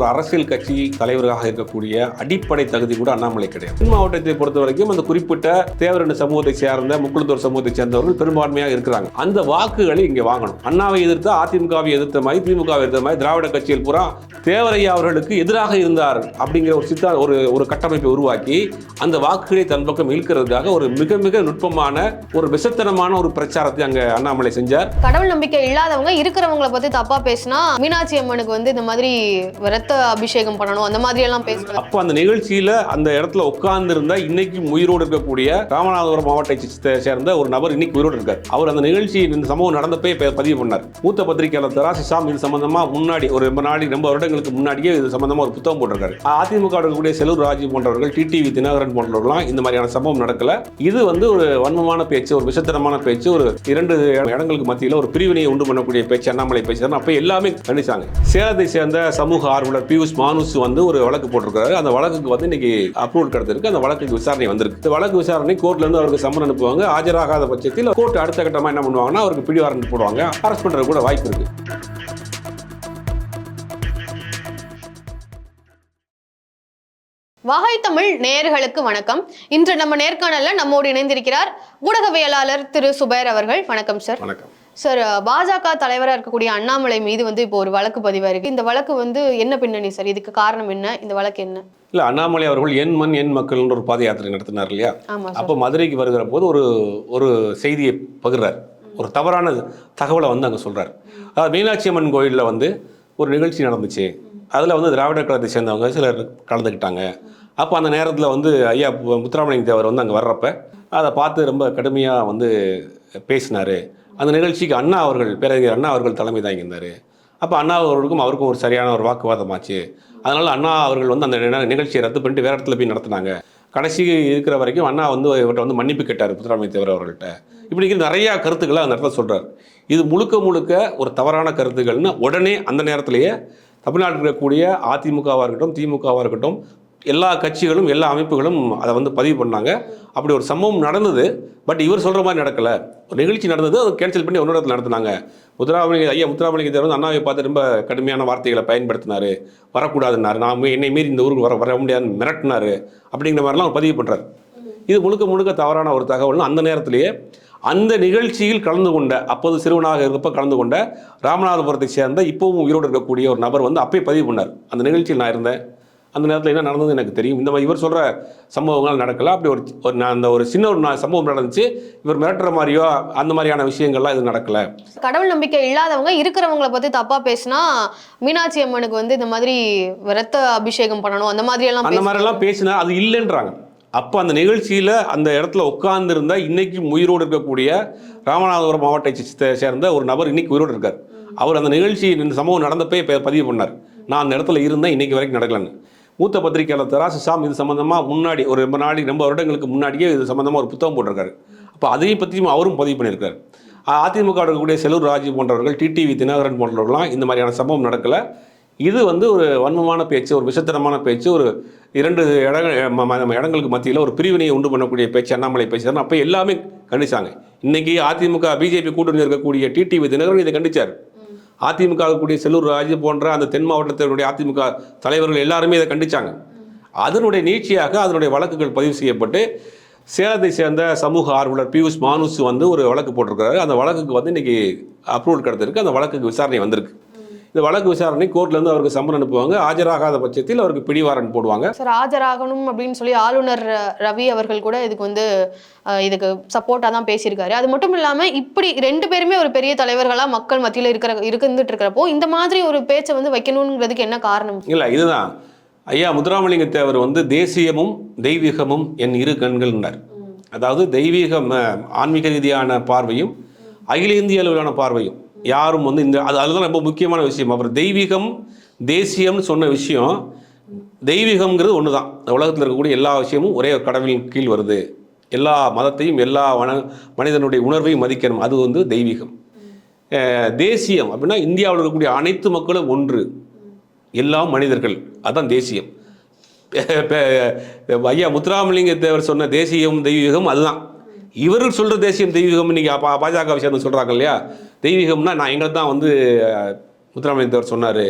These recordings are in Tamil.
ஒரு அரசியல் கட்சி தலைவராக இருக்கக்கூடிய அடிப்படை தகுதி கூட அண்ணாமலை கிடையாது. தென் மாவட்டத்தை பொறுத்த வரைக்கும் அந்த குறிப்பிட்ட தேவரண்டு சமூகத்தை சேர்ந்த முக்குளத்தூர் சமூகத்தை சேர்ந்தவர்கள் பெரும்பான்மையாக இருக்கிறாங்க. அந்த வாக்குகளை இங்கே வாங்கணும். அண்ணாவை எதிர்த்து அதிமுகவை எதிர்த்த மாதிரி திமுகவை எதிர்த்த மாதிரி திராவிட கட்சியில் பூரா தேவரையா அவர்களுக்கு எதிராக இருந்தார் அப்படிங்கிற ஒரு சித்தா ஒரு ஒரு கட்டமைப்பை உருவாக்கி அந்த வாக்குகளை தன் பக்கம் இழுக்கிறதுக்காக ஒரு மிக மிக நுட்பமான ஒரு விசத்தனமான ஒரு பிரச்சாரத்தை அங்கே அண்ணாமலை செஞ்சார். கடவுள் நம்பிக்கை இல்லாதவங்க இருக்கிறவங்கள பத்தி தப்பா பேசினா மீனாட்சி அம்மனுக்கு வந்து இந்த மாதிரி ரத்த அபிஷேகம் பண்ணணும் அந்த மாதிரி எல்லாம் பேசணும் அப்போ அந்த நிகழ்ச்சியில அந்த இடத்துல உட்கார்ந்து இருந்தா இன்னைக்கு உயிரோடு இருக்கக்கூடிய ராமநாதபுரம் மாவட்டத்தை சேர்ந்த ஒரு நபர் இன்னைக்கு உயிரோடு இருக்கார். அவர் அந்த நிகழ்ச்சி இந்த சம்பவம் நடந்தப்பே பதிவு பண்ணார். மூத்த பத்திரிகையாளர் தராசி சாம் இது சம்பந்தமா முன்னாடி ஒரு ரொம்ப நாடி ரொம்ப வருடங்களுக்கு முன்னாடியே இது சம்பந்தமா ஒரு புத்தகம் போட்டிருக்காரு. அதிமுக இருக்கக்கூடிய செலூர் ராஜு போன்றவர்கள் டிடிவி தினகரன் போன்றவர்கள்லாம் இந்த மாதிரியான சம்பவம் நடக்கல. இது வந்து ஒரு வன்மமான பேச்சு ஒரு விசித்திரமான பேச்சு ஒரு இரண்டு இடங்களுக்கு மத்தியில் ஒரு பிரிவினையை உண்டு பண்ணக்கூடிய பேச்சு அண்ணாமலை பேச்சு அப்ப எல்லாமே கணிச்சாங்க சேலத்தை சேர்ந்த சமூக ஆர்வலர் பியூஷ் மானுஸ் வந்து ஒரு வழக்கு போட்டிருக்காரு. அந்த வழக்குக்கு வந்து இன்னைக்கு அப்ரூவல் கிடைச்சிருக்கு. அந்த வழக்குக்கு விசாரணை வந்திருக்கு. இந்த வழக்கு விசாரணை கோர்ட்ல இருந்து அவருக்கு சம்மன் அனுப்புவாங்க. ஆஜராகாத பட்சத்தில் கோர்ட் அடுத்த கட்டமா என்ன பண்ணுவாங்கன்னா அவருக்கு பிடி வாரண்ட் போடுவாங்க. அரெஸ்ட் பண்றது கூட வாய்ப்பு இருக்கு. வகை தமிழ் நேயர்களுக்கு வணக்கம். இன்று நம்ம நேர்காணல்ல நம்மோடு இணைந்திருக்கிறார் ஊடகவியலாளர் திரு சுபேர் அவர்கள். வணக்கம் சார். வணக்கம். சார் பாஜக தலைவராக இருக்கக்கூடிய அண்ணாமலை மீது வந்து இப்போ ஒரு வழக்கு பதிவாயிருக்கு இந்த வழக்கு வந்து என்ன பின்னணி சார்? இதுக்கு காரணம் என்ன? இந்த வழக்கு என்ன? இல்ல அண்ணாமலை அவர்கள் என் மண் என் மக்கள்ன்ற ஒரு பாத யாத்திரை நடத்தினார் இல்லையா? அப்போ மதுரைக்கு வருகிற போது ஒரு ஒரு செய்தியை பகிர்றார். ஒரு தவறான தகவலை வந்து அங்கே சொல்றார். அதாவது மீனாட்சி அம்மன் கோயிலில் வந்து ஒரு நிகழ்ச்சி நடந்துச்சு. அதில் வந்து திராவிட கழகத்தை சேர்ந்தவங்க சிலர் கலந்துக்கிட்டாங்க. அப்போ அந்த நேரத்தில் வந்து ஐயா முத்துராமலிங்க தேவர் வந்து அங்கே வர்றப்ப அதை பார்த்து ரொம்ப கடுமையாக வந்து பேசினார். அந்த நிகழ்ச்சிக்கு அண்ணா அவர்கள் பேரறிஞர் அண்ணா அவர்கள் தலைமை தாங்கியிருந்தார். அப்போ அண்ணா அவர்களுக்கும் அவருக்கும் ஒரு சரியான ஒரு வாக்குவாதமாச்சு. அதனால் அண்ணா அவர்கள் வந்து அந்த நிகழ்ச்சியை ரத்து பண்ணிட்டு வேறு இடத்துல போய் நடத்துனாங்க. கடைசி இருக்கிற வரைக்கும் அண்ணா வந்து இவர்கிட்ட வந்து மன்னிப்பு கேட்டார் புத்தராமை தேவர் அவர்கள்ட்ட. இப்படி நிறையா கருத்துக்களை அந்த இடத்துல சொல்கிறார் இது முழுக்க முழுக்க ஒரு தவறான கருத்துக்கள்னு உடனே அந்த நேரத்திலேயே தமிழ்நாட்டில் இருக்கக்கூடிய அதிமுகவாக இருக்கட்டும் திமுகவாக இருக்கட்டும் எல்லா கட்சிகளும் எல்லா அமைப்புகளும் அதை வந்து பதிவு பண்ணாங்க. அப்படி ஒரு சம்பவம் நடந்தது. பட் இவர் சொல்கிற மாதிரி நடக்கலை. ஒரு நிகழ்ச்சி நடந்தது அதை கேன்சல் பண்ணி ஒன்று இடத்துல நடத்துனாங்க. முத்துராமலிங்க ஐயா முத்துராமலிங்க தேவர் வந்து அண்ணாவை பார்த்து ரொம்ப கடுமையான வார்த்தைகளை பயன்படுத்தினார். வரக்கூடாதுன்னாரு. நான் என்னை மீறி இந்த ஊருக்கு வர வர முடியாதுன்னு மிரட்டினாரு. அப்படிங்கிற மாதிரிலாம் அவர் பதிவு பண்ணுறாரு இது முழுக்க முழுக்க தவறான ஒரு தகவல்னு அந்த நேரத்திலேயே அந்த நிகழ்ச்சியில் கலந்து கொண்ட அப்போது சிறுவனாக இருந்தப்போ கலந்து கொண்ட ராமநாதபுரத்தை சேர்ந்த இப்போவும் உயிரோடு இருக்கக்கூடிய ஒரு நபர் வந்து அப்பயே பதிவு பண்ணார். அந்த நிகழ்ச்சியில் நான் இருந்தேன். அந்த நேரத்தில் என்ன நடந்தது எனக்கு தெரியும். இந்த மாதிரி இவர் சொல்கிற சம்பவங்கள் நடக்கல. அப்படி ஒரு ஒரு நான் அந்த ஒரு சின்ன ஒரு சம்பவம் நடந்துச்சு. இவர் மிரட்டுற மாதிரியோ அந்த மாதிரியான விஷயங்கள்லாம் இது நடக்கலை. கடவுள் நம்பிக்கை இல்லாதவங்க இருக்கிறவங்கள பத்தி தப்பா பேசினா மீனாட்சி அம்மனுக்கு வந்து இந்த மாதிரி ரத்த அபிஷேகம் பண்ணணும் அந்த மாதிரி எல்லாம் அந்த மாதிரிலாம் பேசினா அது இல்லைன்றாங்க. அப்போ அந்த நிகழ்ச்சியில் அந்த இடத்துல உட்கார்ந்திருந்த இன்னைக்கு உயிரோடு இருக்கக்கூடிய ராமநாதபுரம் மாவட்டத்தை சேர்ந்த ஒரு நபர் இன்னைக்கு உயிரோடு இருக்கார். அவர் அந்த நிகழ்ச்சி இந்த சம்பவம் நடந்தப்பே பதிவு பண்ணார். நான் அந்த இடத்துல இருந்தேன் இன்னைக்கு வரைக்கும் நடக்கலன்னு. மூத்த பத்திரிகையாளர் தராசு சாம் இது சம்மந்தமாக முன்னாடி ஒரு ரொம்ப நாளை ரொம்ப வருடங்களுக்கு முன்னாடியே இது சம்மந்தமாக ஒரு புத்தகம் போட்டிருக்காரு. அப்போ அதையும் பற்றியும் அவரும் பதிவு பண்ணியிருக்காரு. அதிமுக இருக்கக்கூடிய செல்லூர் ராஜு போன்றவர்கள் டிடிவி தினகரன் போன்றவர்கள்லாம் இந்த மாதிரியான சம்பவம் நடக்கலை. இது வந்து ஒரு வன்மமான பேச்சு ஒரு விசித்திரமான பேச்சு ஒரு இரண்டு இடங்கள் இடங்களுக்கு மத்தியில் ஒரு பிரிவினையை உண்டு பண்ணக்கூடிய பேச்சு அண்ணாமலை பேச்சு அப்போ எல்லாமே கண்டிச்சாங்க. இன்றைக்கி அதிமுக பிஜேபி கூட்டணி இருக்கக்கூடிய டிடிவி தினகரன் இதை கண்டிச்சார். அதிமுக கூடிய செல்லூர் ராஜு போன்ற அந்த தென் மாவட்டத்தினுடைய அதிமுக தலைவர்கள் எல்லாருமே இதை கண்டிச்சாங்க. அதனுடைய நீட்சியாக அதனுடைய வழக்குகள் பதிவு செய்யப்பட்டு சேலத்தை சேர்ந்த சமூக ஆர்வலர் பியூஷ் மானுஸ் வந்து ஒரு வழக்கு போட்டிருக்கிறாரு. அந்த வழக்குக்கு வந்து இன்னைக்கு அப்ரூவல் கிடத்திருக்கு. அந்த வழக்குக்கு விசாரணை வந்திருக்கு. இந்த வழக்கு விசாரணை கோர்ட்ல இருந்து அவருக்கு சம்மன் அனுப்புவாங்க. ஆஜராகாத பட்சத்தில் அவருக்கு பிடிவாரண்ட் போடுவாங்க. சார் ஆஜராகணும் அப்படின்னு சொல்லி ஆளுநர் ரவி அவர்கள் கூட இதுக்கு வந்து இதுக்கு சப்போர்ட்டாக தான் பேசியிருக்காரு. அது மட்டும் இல்லாமல் இப்படி ரெண்டு பேருமே ஒரு பெரிய தலைவர்களாக மக்கள் மத்தியில் இருக்கிற இருந்துட்டு இருக்கிறப்போ இந்த மாதிரி ஒரு பேச்சை வந்து வைக்கணுங்கிறதுக்கு என்ன காரணம்? இல்லை இதுதான். ஐயா முத்துராமலிங்க தேவர் வந்து தேசியமும் தெய்வீகமும் என் இரு கண்கள்னார் அதாவது தெய்வீகம் ஆன்மீக ரீதியான பார்வையும் அகில இந்திய அளவிலான பார்வையும் யாரும் வந்து இந்த அது அதுதான் ரொம்ப முக்கியமான விஷயம். அப்புறம் தெய்வீகம் தேசியம்னு சொன்ன விஷயம் தெய்வீகம்ங்கிறது ஒன்று தான் உலகத்தில் இருக்கக்கூடிய எல்லா விஷயமும் ஒரே கடவுளின் கீழ் வருது. எல்லா மதத்தையும் எல்லா வன மனிதனுடைய உணர்வையும் மதிக்கணும். அது வந்து தெய்வீகம். தேசியம் அப்படின்னா இந்தியாவில் இருக்கக்கூடிய அனைத்து மக்களும் ஒன்று. எல்லாம் மனிதர்கள். அதுதான் தேசியம். ஐயா முத்துராமலிங்க தேவர் சொன்ன தேசியம் தெய்வீகம் அதுதான். இவர்கள் சொல்கிற தேசியம் தெய்வீகம் இன்னைக்கு பாஜக விஷயம் சொல்கிறாங்க இல்லையா? தெய்வீகம்னா நான் எங்களை தான் வந்து அஹ், முத்துராமலிங்கத்தவர் சொன்னார்.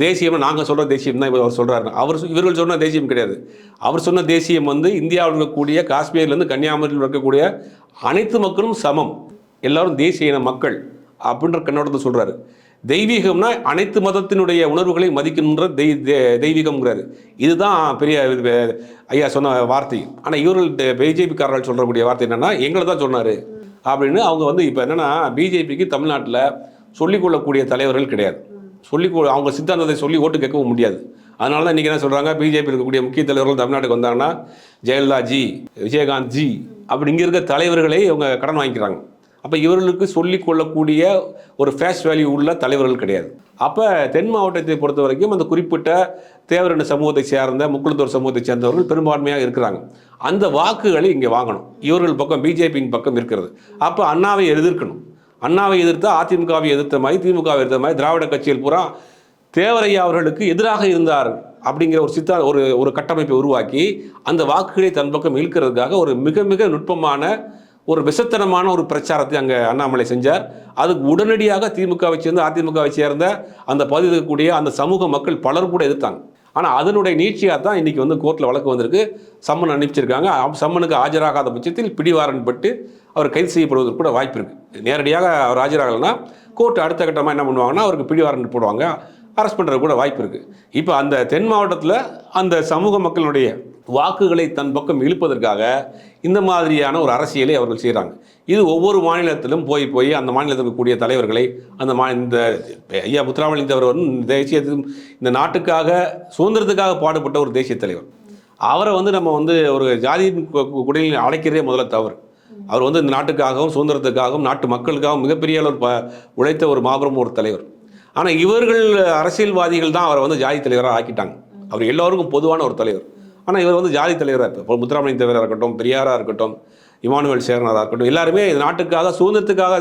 தேசியம் நாங்கள் சொல்கிற தேசியம் தான் அவர் சொல்கிறாரு அவர் சொ- இவர்கள் சொன்ன தேசியம் கிடையாது. அவர் சொன்ன தேசியம் வந்து இந்தியாவில் இருக்கக்கூடிய காஷ்மீர்லேருந்து கன்னியாகுமரியில் இருக்கக்கூடிய அனைத்து மக்களும் சமம். எல்லாரும் தேசிய இன மக்கள் அப்படின்ற கண்ணோட்டத்தை சொல்கிறாரு தெய்வீகம்னா அனைத்து மதத்தினுடைய உணர்வுகளை மதிக்கின்ற தெய் தெய்வீகம்ங்கிறாரு. இதுதான் பெரிய ஐயா சொன்ன வார்த்தை. ஆனால் இவர்கள் பிஜேபிக்காரர்கள் சொல்லக்கூடிய வார்த்தை என்னென்னா எங்களை தான் சொன்னார். அப்படின்னு அவங்க வந்து இப்போ என்னென்னா பிஜேபிக்கு தமிழ்நாட்டில் சொல்லிக்கொள்ளக்கூடிய தலைவர்கள் கிடையாது. சொல்லி அவங்க சித்தாந்தத்தை சொல்லி ஓட்டு கேட்கவும் முடியாது. அதனால தான் இன்றைக்கி என்ன சொல்கிறாங்க பிஜேபி இருக்கக்கூடிய முக்கிய தலைவர்கள் தமிழ்நாட்டுக்கு வந்தாங்கன்னா ஜெயலலிதா ஜி விஜயகாந்த் ஜி அப்படி இங்கே இருக்க தலைவர்களை இவங்க கடன் வாங்கிக்கிறாங்க. அப்போ இவர்களுக்கு சொல்லிக் கொள்ளக்கூடிய ஒரு ஃபேஸ் வேல்யூ உள்ள தலைவர்கள் கிடையாது. அப்போ தென் மாவட்டத்தை பொறுத்த வரைக்கும் அந்த குறிப்பிட்ட தேவரண சமூகத்தை சேர்ந்த முக்குளத்தூர் சமூகத்தை சேர்ந்தவர்கள் பெரும்பான்மையாக இருக்கிறாங்க. அந்த வாக்குகளை இங்கே வாங்கணும். இவர்கள் பக்கம் பிஜேபியின் பக்கம் இருக்கிறது. அப்போ அண்ணாவை எதிர்க்கணும். அண்ணாவை எதிர்த்து அதிமுகவை எதிர்த்த மாதிரி திமுகவை எதிர்த்த மாதிரி திராவிட கட்சியில் பூரா தேவரையா அவர்களுக்கு எதிராக இருந்தார் அப்படிங்கிற ஒரு சித்தா ஒரு ஒரு கட்டமைப்பை உருவாக்கி அந்த வாக்குகளை தன் பக்கம் இழுக்கிறதுக்காக ஒரு மிக மிக நுட்பமான ஒரு விசத்தனமான ஒரு பிரச்சாரத்தை அங்கே அண்ணாமலை செஞ்சார். அதுக்கு உடனடியாக திமுகவை சேர்ந்த அதிமுகவை சேர்ந்த அந்த பகுதியில் இருக்கக்கூடிய அந்த சமூக மக்கள் பலர் கூட எதிர்த்தாங்க. ஆனால் அதனுடைய நீட்சியாக தான் இன்றைக்கி வந்து கோர்ட்டில் வழக்கு வந்திருக்கு. சம்மன் அனுப்பிச்சிருக்காங்க. அப் சம்மனுக்கு ஆஜராகாத பட்சத்தில் பிடிவாரன் பட்டு அவர் கைது செய்யப்படுவதற்கு கூட வாய்ப்பு இருக்குது நேரடியாக அவர் ஆஜராகலைன்னா கோர்ட் அடுத்த கட்டமாக என்ன பண்ணுவாங்கன்னா அவருக்கு பிடிவாரன் போடுவாங்க. அரெஸ்ட் பண்ணுறது கூட வாய்ப்பு இருக்குது இப்போ அந்த தென் மாவட்டத்தில் அந்த சமூக மக்களுடைய வாக்குகளை தன் பக்கம் இழுப்பதற்காக இந்த மாதிரியான ஒரு அரசியலை அவர்கள் செய்கிறாங்க இது ஒவ்வொரு மாநிலத்திலும் போய் போய் அந்த மாநிலத்தில் இருக்கக்கூடிய தலைவர்களை அந்த மா இந்த ஐயா முத்துராமலிங்கத்தவர் வந்து இந்த இந்த நாட்டுக்காக சுதந்திரத்துக்காக பாடுபட்ட ஒரு தேசிய தலைவர். அவரை வந்து நம்ம வந்து ஒரு ஜாதியின் கு- கு- குடியில் அழைக்கிறதே முதல்ல தவறு. அவர் வந்து இந்த நாட்டுக்காகவும் சுதந்திரத்துக்காகவும் நாட்டு மக்களுக்காகவும் மிகப்பெரிய அளவு ப உழைத்த ஒரு மாபெரும் ஒரு தலைவர். ஆனால் இவர்கள் அரசியல்வாதிகள் தான் அவரை வந்து ஜாதி தலைவராக ஆக்கிட்டாங்க. அவர் எல்லோருக்கும் பொதுவான ஒரு தலைவர். ஆனால் இவர் வந்து ஜாதி தலைவராக இப்போ முத்துராமலிங்க தேவராக இருக்கட்டும் பெரியாராக இருக்கட்டும் இமானுவேல் சேரனாராக இருக்கட்டும் எல்லாருமே இந்த நாட்டுக்காக சுதந்திரத்துக்காக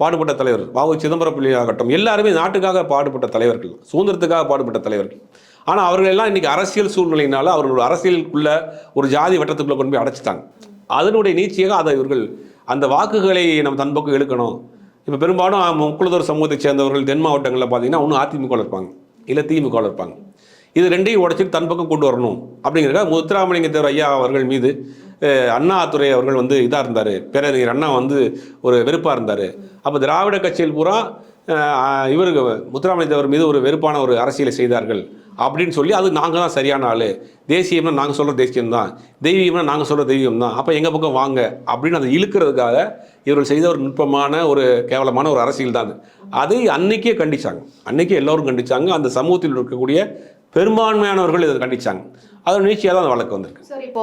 பாடுபட்ட தலைவர் வாவு சிதம்பரம் பிள்ளையாகட்டும் எல்லாருமே நாட்டுக்காக பாடுபட்ட தலைவர்கள். சுதந்திரத்துக்காக பாடுபட்ட தலைவர்கள். ஆனால் அவர்கள் எல்லாம் இன்றைக்கி அரசியல் சூழ்நிலையினால அவர்கள் அரசியலுக்குள்ள ஒரு ஜாதி வட்டத்துக்குள்ளே கொண்டு போய் அடைச்சிட்டாங்க. அதனுடைய நீச்சியாக அதை இவர்கள் அந்த வாக்குகளை நம்ம தன் பக்கம் இழுக்கணும். இப்போ பெரும்பாலும் முக்குளத்தூர் சமூகத்தை சேர்ந்தவர்கள் தென் மாவட்டங்களில் பார்த்தீங்கன்னா ஒன்று அதிமுக இருப்பாங்க. இல்லை திமுகவில் இருப்பாங்க. இது ரெண்டையும் உடச்சிட்டு தன் பக்கம் கொண்டு வரணும் அப்படிங்கிறதுக்காக முத்துராமலிங்க தேவர் ஐயா அவர்கள் மீது அண்ணாதுரை அவர்கள் வந்து இதாக இருந்தார். பேரறிஞர் அண்ணா வந்து ஒரு வெறுப்பாக இருந்தார். அப்போ திராவிட கட்சியில் பூரா அஹ், இவருக்கு முத்துராமலிங்க தேவர் மீது ஒரு வெறுப்பான ஒரு அரசியலை செய்தார்கள் அப்படின்னு சொல்லி அது நாங்கள் தான் சரியான ஆள். தேசியம்னா நாங்கள் சொல்கிற தேசியம் தான். தெய்வீகம்னா நாங்கள் சொல்கிற தெய்வம் தான். அப்போ எங்கள் பக்கம் வாங்க அப்படின்னு அதை இழுக்கிறதுக்காக இவர்கள் செய்த ஒரு நுட்பமான ஒரு கேவலமான ஒரு அரசியல் தான் அது. அதை அன்னைக்கே கண்டிச்சாங்க. அன்னைக்கே எல்லோரும் கண்டிச்சாங்க. அந்த சமூகத்தில் இருக்கக்கூடிய பெரும்பான்மையானவர்கள் இதை கண்டிச்சாங்க. அதோட நீச்சியாக தான் அந்த வழக்கு வந்திருக்கு. சார் இப்போ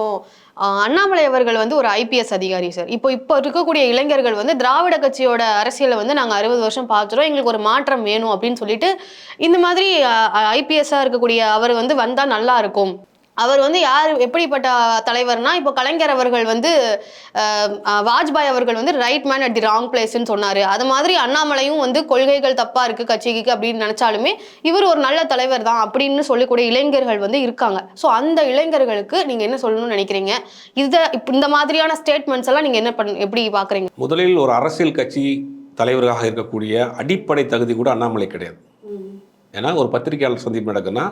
அண்ணாமலை அவர்கள் வந்து ஒரு ஐபிஎஸ் அதிகாரி சார். இப்போ இப்போ இருக்கக்கூடிய இளைஞர்கள் வந்து திராவிட கட்சியோட அரசியலை வந்து நாங்கள் அறுபது வருஷம் பார்த்துறோம் எங்களுக்கு ஒரு மாற்றம் வேணும் அப்படின்னு சொல்லிட்டு இந்த மாதிரி ஐபிஎஸ்ஸாக இருக்கக்கூடிய அவர் வந்து வந்தால் நல்லா இருக்கும். அவர் வந்து யார் எப்படிப்பட்ட தலைவர்னா இப்போ கலைஞர் அவர்கள் வந்து வாஜ்பாய் அவர்கள் வந்து right man at the wrong பிளேஸ்ன்னு சொன்னார். அது மாதிரி அண்ணாமலையும் வந்து கொள்கைகள் தப்பாக இருக்குது கட்சிக்கு அப்படின்னு நினச்சாலுமே இவர் ஒரு நல்ல தலைவர் தான் அப்படின்னு சொல்லக்கூடிய இளைஞர்கள் வந்து இருக்காங்க. ஸோ அந்த இளைஞர்களுக்கு நீங்கள் என்ன சொல்லணும்னு நினைக்கிறீங்க? இதை இப்போ இந்த மாதிரியான ஸ்டேட்மெண்ட்ஸ் எல்லாம் நீங்கள் என்ன பண்ண எப்படி பார்க்குறீங்க முதலில் ஒரு அரசியல் கட்சி தலைவராக இருக்கக்கூடிய அடிப்படை தகுதி கூட அண்ணாமலை கிடையாது. ஏன்னா ஒரு பத்திரிகையாளர் சந்திப்பு நடக்குன்னா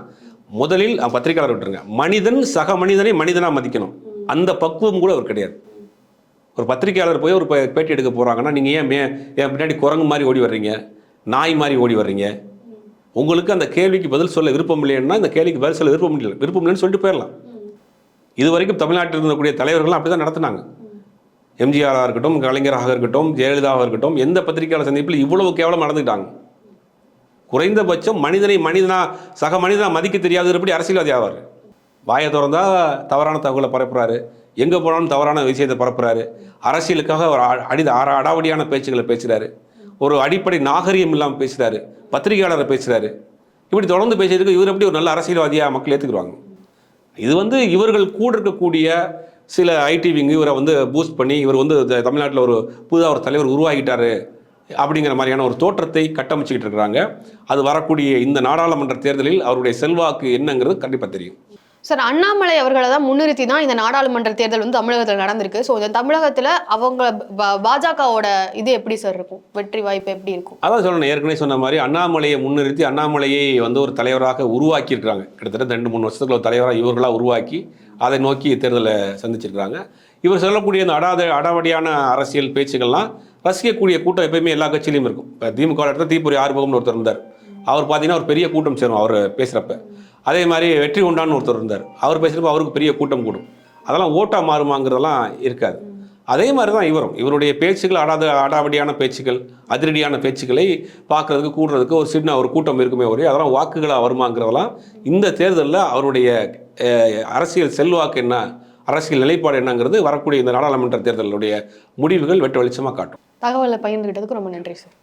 முதலில் பத்திரிகையாளர் விட்டுருங்க. மனிதன் சக மனிதனை மனிதனாக மதிக்கணும். அந்த பக்குவம் கூட அவர் கிடையாது. ஒரு பத்திரிகையாளர் போய் ஒரு பே- பேட்டி எடுக்க போகிறாங்கன்னா நீங்கள் ஏன் மே என் பின்னாடி குரங்கு மாதிரி ஓடி வர்றீங்க? நாய் மாதிரி ஓடி வர்றீங்க? உங்களுக்கு அந்த கேள்விக்கு பதில் சொல்ல விருப்பம் இல்லைன்னா இந்த கேள்விக்கு பதில் சொல்ல விருப்பம் இல்லை விருப்பம் இல்லைன்னு சொல்லிட்டு போயிடலாம் இது வரைக்கும் தமிழ்நாட்டில் இருந்தக்கூடிய தலைவர்கள்லாம் அப்படி தான் நடத்துனாங்க. எம்ஜிஆராக இருக்கட்டும் கலைஞராக இருக்கட்டும் ஜெயலலிதாவாக இருக்கட்டும் எந்த பத்திரிகையாளர் சந்திப்பில் இவ்வளவு கேவலம் நடந்துக்கிட்டாங்க. குறைந்தபட்சம் மனிதனை மனிதனா சக மனிதனா மதிக்க தெரியாது எப்படி அரசியல்வாதி ஆவார். வாயை திறந்தா தவறான தகவலை பரப்புறாரு. எங்கே போனாலும் தவறான விஷயத்தை பரப்புறாரு. அரசியலுக்காக ஒரு அ- அடி அற- அடாவடியான பேச்சுகளை பேசுகிறாரு ஒரு அடிப்படை நாகரிகம் இல்லாமல் பேசுகிறாரு பத்திரிகையாளரை பேசுகிறாரு இப்படி தொடர்ந்து பேசுறதுக்கு இவர் எப்படி ஒரு நல்ல அரசியல்வாதியாக மக்கள் ஏற்றுக்குருவாங்க இது வந்து இவர்கள் கூட இருக்கக்கூடிய சில ஐடி விங்கு இவரை வந்து பூஸ்ட் பண்ணி இவர் வந்து தமிழ்நாட்டில் ஒரு புதுதாக ஒரு தலைவர் உருவாகிட்டாரு. அப்படிங்கிற மாதிரியான ஒரு தோற்றத்தை கட்டமைச்சுக்கிட்டு இருக்கிறாங்க. அது வரக்கூடிய இந்த நாடாளுமன்ற தேர்தலில் அவருடைய செல்வாக்கு என்னங்கிறது கண்டிப்பாக தெரியும். சார் அண்ணாமலை அவர்களை தான் முன்னிறுத்தி தான் இந்த நாடாளுமன்ற தேர்தல் வந்து தமிழகத்தில் நடந்திருக்கு. ஸோ இந்த தமிழகத்தில் அவங்க பாஜகவோட இது எப்படி சார் இருக்கும்? வெற்றி வாய்ப்பு எப்படி இருக்கும்? அதான் சொல்லணும் ஏற்கனவே சொன்ன மாதிரி அண்ணாமலையை முன்னிறுத்தி அண்ணாமலையை வந்து ஒரு தலைவராக உருவாக்கியிருக்கிறாங்க. கிட்டத்தட்ட ரெண்டு மூணு வருஷத்துக்குள்ள ஒரு தலைவராக இவர்களாக உருவாக்கி அதை நோக்கி தேர்தலை சந்திச்சிருக்கிறாங்க. இவர் சொல்லக்கூடிய இந்த அடாத அடாவடியான அரசியல் பேச்சுக்கள்லாம் ரசிக்கக்கூடிய கூட்டம் எப்பயுமே எல்லா கட்சியிலையும் இருக்கும். இப்போ திமுக இடத்துல தீபுரி ஆறுமுகம்னு ஒருத்தர் இருந்தார். அவர் பார்த்தீங்கன்னா ஒரு பெரிய கூட்டம் சேரும் அவர் பேசுகிறப்ப அதே மாதிரி வெற்றி உண்டான்னு ஒருத்தர் இருந்தார். அவர் பேசுகிறப்ப அவருக்கு பெரிய கூட்டம் கூடும். அதெல்லாம் ஓட்டாக மாறுமாங்கிறதெல்லாம் இருக்காது. அதே மாதிரி தான் இவரும். இவருடைய பேச்சுகள் அடாத அடாவடியான பேச்சுகள் அதிரடியான பேச்சுக்களை பார்க்கறதுக்கு கூடுறதுக்கு ஒரு சின்ன ஒரு கூட்டம் இருக்குமே ஒரே அதெல்லாம் வாக்குகளாக வருமாங்கிறதெல்லாம் இந்த தேர்தலில் அவருடைய அரசியல் செல்வாக்கு என்ன அரசியல் நிலைப்பாடு என்னங்கிறது வரக்கூடிய இந்த நாடாளுமன்ற தேர்தலுடைய முடிவுகள் வெட்ட வெளிச்சமாக காட்டும். தகவலை பகிர்ந்துக்கிட்டதுக்கு ரொம்ப நன்றி சார்